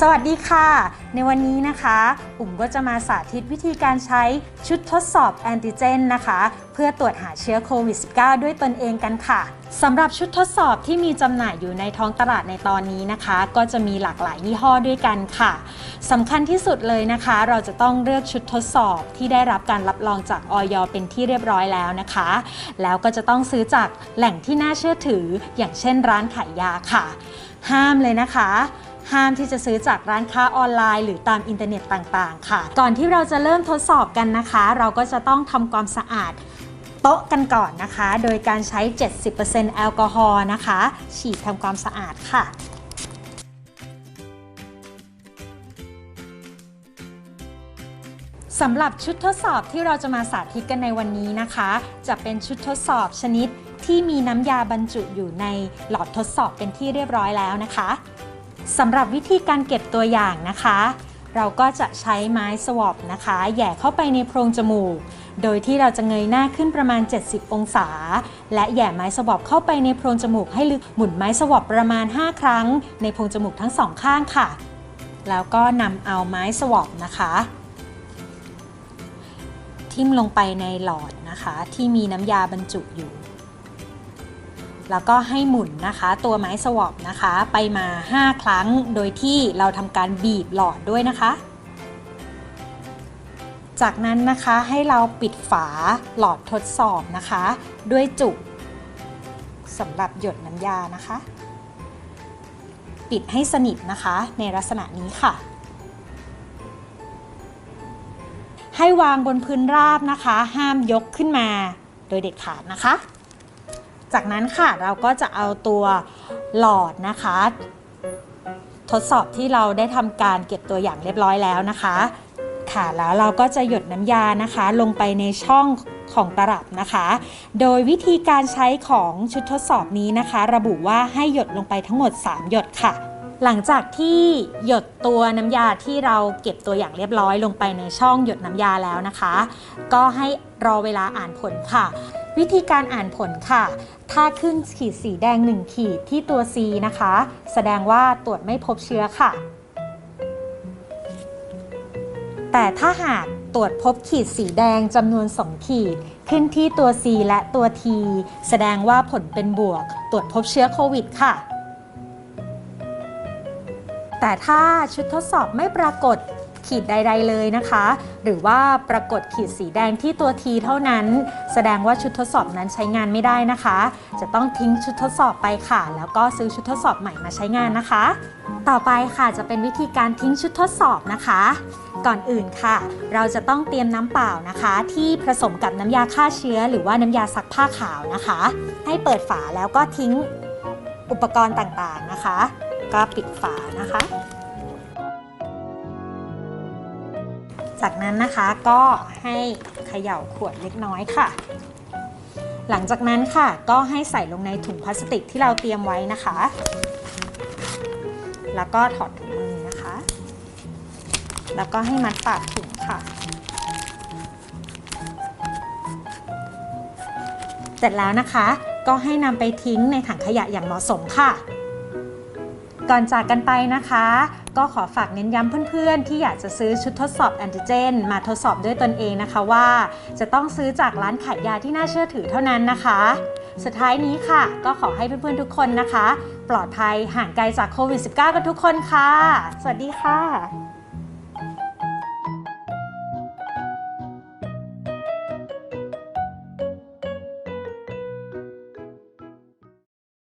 สวัสดีค่ะ ในวันนี้นะคะอุ่มก็จะมาสาธิตวิธีการใช้ชุดทดสอบแอนติเจนนะคะ เพื่อตรวจหาเชื้อโควิด -19 ด้วยตนเองกันค่ะสำหรับชุดทดสอบที่มีจำหน่ายอยู่ในท้องตลาดในตอนนี้นะคะ ก็จะมีหลากหลายยี่ห้อด้วยกันค่ะสำคัญที่สุดเลยนะคะ เราจะต้องเลือกชุดทดสอบที่ได้รับการรับรองจากออยเป็นที่เรียบร้อยแล้วนะคะ แล้วก็จะต้องซื้อจากแหล่งที่น่าเชื่อถือ อย่างเช่นร้านขายยาค่ะ ห้ามเลยนะคะ ห้ามที่จะซื้อจากร้านค้าออนไลน์ หรือตามอินเทอร์เน็ตต่างๆ ค่ะ ก่อนที่เราจะเริ่มทดสอบกันนะคะ เราก็จะต้องทำความสะอาดโต๊ะกันก่อนนะคะ โดยการใช้ 70%แอลกอฮอล์นะคะ ฉีดทำความสะอาดค่ะสำหรับชุดทดสอบที่เราจะมาสาธิตกันในวันนี้นะคะ จะเป็นชุดทดสอบชนิดที่มีน้ำยาบรรจุอยู่ในหลอดทดสอบเป็นที่เรียบร้อยแล้วนะคะ สำหรับวิธีการเก็บตัวอย่างนะคะ เราก็จะใช้ไม้สวอปนะคะ แย่เข้าไปในโพรงจมูก โดยที่เราจะเงยหน้าขึ้นประมาณ 70 องศา และแย่ไม้สวอปเข้าไปในโพรงจมูกให้ลึกหมุนไม้สวอปประมาณ 5 ครั้ง ในโพรงจมูกทั้งสองข้างค่ะ แล้วก็นำเอาไม้สวอปนะคะ ทิ่มลงไปในหลอดนะคะ ที่มีน้ำยาบรรจุอยู่ แล้วก็ให้หมุนนะคะ ตัวไม้สวอปนะคะ ไปมา 5 ครั้งโดยที่เราทำการบีบหลอดด้วยนะคะ จากนั้นนะคะให้เราปิดฝาหลอดทดสอบนะคะ ด้วยจุกสำหรับหยดน้ำยานะคะ ปิดให้สนิทนะคะในลักษณะนี้ค่ะให้วางบนพื้นราบนะคะ ห้ามยกขึ้นมาโดยเด็ดขาดนะคะ จากนั้นค่ะเราก็จะเอาตัวหลอดนะคะ ทดสอบที่เราได้ทำการเก็บตัวอย่างเรียบร้อยแล้วนะคะ ค่ะแล้วเราก็จะหยดน้ำยานะคะ ลงไปในช่องของตลับนะคะ โดยวิธีการใช้ของชุดทดสอบนี้นะคะ ระบุว่าให้หยดลงไปทั้งหมด 3 หยดค่ะ หลังจากที่หยดตัวน้ำยาที่เราเก็บตัวอย่างเรียบร้อยลงไปในช่องหยดน้ำยาแล้วนะคะ ก็ให้รอเวลาอ่านผลค่ะ วิธีการอ่านผลค่ะ ถ้าขึ้นขีดสีแดง 1 ขีดที่ตัว C นะคะ แสดงว่าตรวจไม่พบเชื้อค่ะ แต่ถ้าหากตรวจพบขีดสีแดงจำนวน 2 ขีด ขึ้นที่ตัว C และตัว T แสดงว่าผลเป็นบวก ตรวจพบเชื้อโควิดค่ะ แต่ถ้าชุดทดสอบไม่ปรากฏ ขีดใด ๆ เลยนะคะ หรือว่าปรากฏขีดสีแดงที่ตัว T เท่านั้น แสดงว่าชุดทดสอบนั้นใช้งานไม่ได้นะคะ จะต้องทิ้งชุดทดสอบไปค่ะ แล้วก็ซื้อชุดทดสอบใหม่มาใช้งานนะคะ ต่อไปค่ะจะเป็นวิธีการทิ้งชุดทดสอบนะคะ ก่อนอื่นค่ะ เราจะต้องเตรียมน้ำเปล่านะคะ ที่ผสมกับน้ำยาฆ่าเชื้อ หรือว่าน้ำยาซักผ้าขาวนะคะ ให้เปิดฝาแล้วก็ทิ้งอุปกรณ์ต่างๆนะคะ ก็ปิดฝานะคะ จากนั้นนะคะก็ให้เขย่าขวดเล็กน้อยค่ะ หลังจากนั้นค่ะก็ให้ใส่ลงในถุงพลาสติกที่เราเตรียมไว้นะคะ แล้วก็ถอดถุงมือนะคะ แล้วก็ให้มัดปากถุงค่ะ เสร็จแล้วนะคะก็ให้นำไปทิ้งในถังขยะอย่างเหมาะสมค่ะ ก่อนจากกันไปนะคะ ก็ขอฝากเน้นย้ำเพื่อนๆ ที่อยากจะซื้อชุดทดสอบแอนติเจน มาทดสอบด้วยตนเองนะคะว่า จะต้องซื้อจากร้านขายยาที่น่าเชื่อถือเท่านั้นนะคะ สุดท้ายนี้ค่ะ ก็ขอให้เพื่อนๆทุกคนนะคะ ปลอดภัยห่างไกลจากโควิด -19 กันทุกคนค่ะ สวัสดีค่ะ